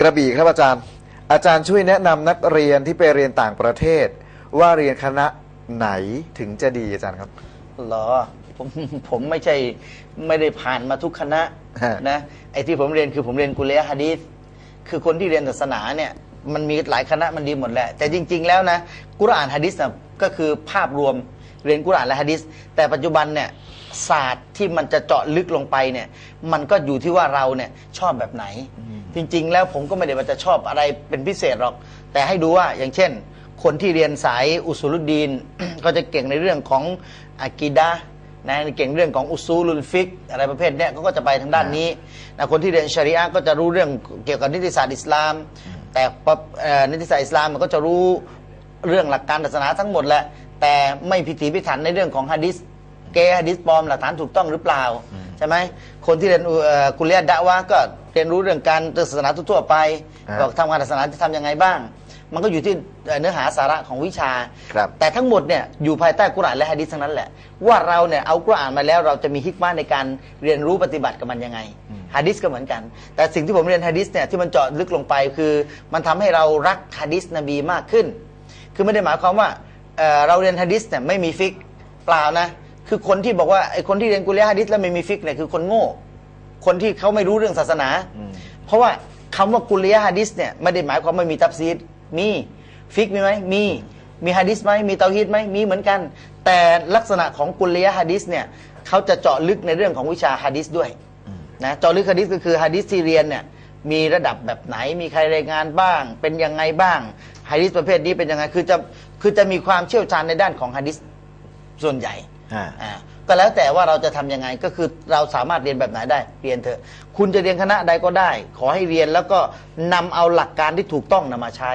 กระบี่ครับอาจารย์ อาจารย์ช่วยแนะนำนักเรียนที่ไปเรียนต่างประเทศ ว่าเรียนคณะไหนถึงจะดีอาจารย์ครับ เหรอผมผมไม่ใช่ไม่ได้ผ่านมาทุกคณะฮะ นะไอ้ที่ผมเรียนคือผมเรียนกุเลฮะดีษคือคนที่เรียนศาสนาเนี่ยมันมีหลายคณะมันดีหมดแหละ แต่จริง ๆ แล้วนะกุรอานฮะดิษนะก็คือภาพรวมเรียนกุรอานและฮะดิษแต่ปัจจุบันเนี่ยศาสตร์ที่มันจะเจาะลึกลงไปเนี่ยมันก็อยู่ที่ว่าเราเนี่ยชอบแบบไหน จริง ๆ แล้วผมก็ไม่ได้ว่าจะชอบอะไรเป็นพิเศษหรอก แต่ให้ดูว่าอย่างเช่น คนที่เรียนสายอุสุลุดดีน ก็จะเก่งในเรื่องของอากีดะห์นะเก่งเรื่องของอุซูลุลฟิก อะไรประเภทเนี้ยเขาก็จะไปทางด้านนี้นะคนที่เรียนชะรีอะห์ก็จะรู้เรื่องเกี่ยวกับนิติศาสตร์อิสลาม แต่ปะเอ่อนิติศาสตร์อิสลามมันก็จะรู้เรื่องหลักการศาสนาทั้งหมดแหละแต่ไม่พิถีพิถันในเรื่องของฮะดิษเกฮะดิษปลอมหลักฐานถูกต้องหรือเปล่า ใช่ไหมคนที่เรียนเอ่อกุลเรียนดะวะห์ก็เรียนรู้เรื่องการศาสนาทั่วๆไปฮะบอกทำงานศาสนาจะทำยังไงบ้าง มันก็อยู่ที่เอ่อเนื้อหาสาระของวิชาครับแต่ทั้งหมดเนี่ยอยู่ภายใต้กุรอานและฮะดิษทั้งนั้นแหละ ว่าเราเนี่ยเอากุรอานมาแล้วเราจะมีฮิกมาในการเรียนรู้ปฏิบัติกับมันยังไงฮะดิษก็เหมือนกัน แต่สิ่งที่ผมเรียนฮะดิษเนี่ยที่มันเจาะลึกลงไปคือ มันทำให้เรารักฮะดิษนบีมากขึ้น คือไม่ได้หมายความว่าเอ่อเราเรียนฮะดิษเนี่ยไม่มีฟิกเปล่านะ คือคนที่บอกว่าไอ้คนที่เรียนกุรอานฮะดิษแล้วไม่มีฟิกเนี่ยคือคนโง่ คนที่เขาไม่รู้เรื่องศาสนา เพราะว่าคำว่ากุลยะฮะดิษเนี่ยไม่ได้หมายความว่ามีตับซีดมีฟิกมีไหมมีมีฮะดิษไหมมีเตาฮีดไหมมีเหมือนกัน แต่ลักษณะของกุลยะฮะดิษเนี่ยเขาจะเจาะลึกในเรื่องของวิชาฮะดิษด้วยนะเจาะลึกฮะดิษก็คือฮะดิษที่เรียนเนี่ยมีระดับแบบไหนมีใครรายงานบ้าง เป็นยังไงบ้างฮะดิษประเภทนี้เป็นยังไงคือจะคือจะมีความเชี่ยวชาญในด้านของฮะดิษส่วนใหญ่ อ่า อ่าก็แล้วแต่ว่าเราจะทำยังไงก็คือเราสามารถเรียนแบบไหนได้เรียนเถอะ คุณจะเรียนคณะใดก็ได้ ขอให้เรียนแล้วก็นำเอาหลักการที่ถูกต้องนำมาใช้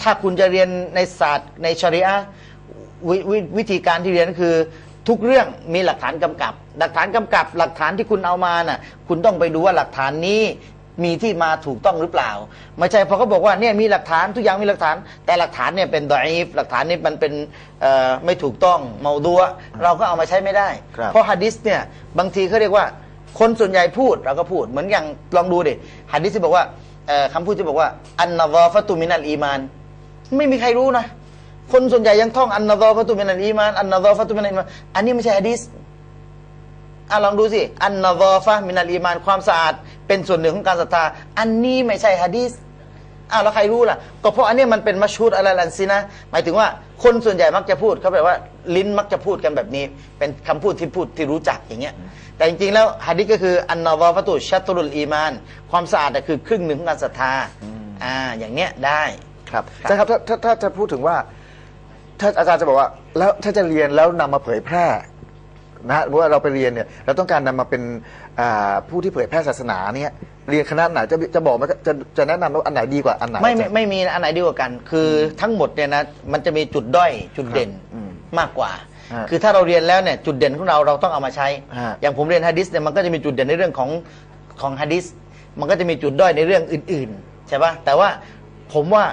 ถ้าคุณจะเรียนในศาสตร์ในชริอะห์วิววิธีการที่เรียนก็คือทุกเรื่องมีหลักฐานกำกับ หลักฐานกำกับ หลักฐานที่คุณเอามาน่ะคุณต้องไปดูว่าหลักฐานนี้ มีที่มาถูกต้องหรือเปล่า ไม่ใช่พอเขาบอกว่าเนี่ยมีหลักฐานทุกอย่างมีหลักฐาน แต่หลักฐานเนี่ยเป็นดอยฟหลักฐานนี้มันเป็นเอ่อไม่ถูกต้องเมาดัวเราก็เอามาใช้ไม่ได้ครับเพราะฮะดิษเนี่ยบางทีเขาเรียกว่าคนส่วนใหญ่พูดเราก็พูดเหมือนอย่างลองดูดิฮะดิษที่บอกว่าเอ่อคำพูดที่บอกว่าอันนาวฟะตุมินัลอีมาน ไม่มีใครรู้นะ คนส่วนใหญ่ยังท่องอันนาวฟะตุมินัลอีมานอันนาวฟะตุมินัลอีมานอันนี้ไม่ใช่ฮะดิษอะลองดูสิอันนาวฟะมินัลอีมานความสะอาด เป็นส่วนหนึ่งของการศรัทธา อันนี้ไม่ใช่ฮะดิษอ้าวแล้วใครรู้ล่ะ ก็เพราะอันเนี้ยมันเป็นมัชชูดอะไรลันซินะ หมายถึงว่าคนส่วนใหญ่มักจะพูดเขาแบบว่าลิ้นมักจะพูดกันแบบนี้ เป็นคำพูดที่พูดที่รู้จักอย่างเงี้ย แต่จริงๆแล้วฮะดิษก็คืออันนาวาฟตุชัตรุลอีมาน ความสะอาดน่ะคือครึ่งหนึ่งของการศรัทธา อ่า อย่างเนี้ยได้ ครับอาจารย์ครับถ้าถ้าถ้าจะพูดถึงว่า ถ้าอาจารย์จะบอกว่า แล้วถ้าจะเรียนแล้วนำมาเผยแพร่ นะฮะว่าเราไปเรียนเนี่ยเราต้องการนำมาเป็นอ่าผู้ที่เผยแพร่ศาสนาเนี่ยเรียนคณะไหนจะจะบอกไหมจะจะแนะนำว่าอันไหนดีกว่าอันไหนไม่ไม่อาจารย์ ไม่มีอันไหนดีกว่ากัน คือทั้งหมดเนี่ยนะมันจะมีจุดด้อยจุดเด่นอืมมากกว่า ฮะคือถ้าเราเรียนแล้วเนี่ยจุดเด่นของเราเราต้องเอามาใช้ ฮะอย่างผมเรียนฮะดิษเนี่ยมันก็จะมีจุดเด่นในเรื่องของของฮะดิษมันก็จะมีจุดด้อยในเรื่องอื่นๆใช่ปะแต่ว่าผมว่า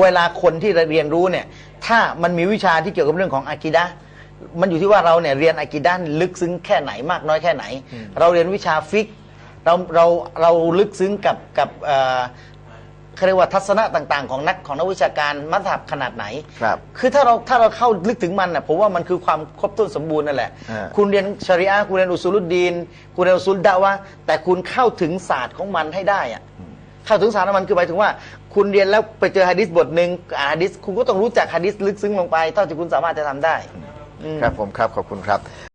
เวลาคนที่เรียนรู้เนี่ยถ้ามันมีวิชาที่เกี่ยวกับเรื่องของอากีดะห์ มันอยู่ที่ว่าเราเนี่ยเรียนอากีดะห์ลึกซึ้งแค่ไหนมากน้อยแค่ไหน เราเรียนวิชาฟิกเราเราเราลึกซึ้งกับกับเอ่อเขาเรียกว่าทัศนะต่างๆ ของนักของนักวิชาการมัธยับขนาดไหน ครับ คือถ้าเราถ้าเราเข้าลึกถึงมันน่ะผมว่ามันคือความครบถ้วนสมบูรณ์นั่นแหละ อ่า คุณเรียนชริอะห์คุณเรียนอุซูลุดดีน คุณเรียนอุซูลดะวะห์แต่คุณเข้าถึงศาสตร์ของมันให้ได้อะเข้าถึงศาสตร์ของมันคือหมายถึงว่า คุณเรียนแล้วไปเจอฮะดิษบทหนึ่งอ่านฮะดิษคุณก็ต้องรู้จักฮะดิษลึกซึ้งลงไป เท่าที่คุณสามารถจะทำได้อืม ครับผมครับขอบคุณครับ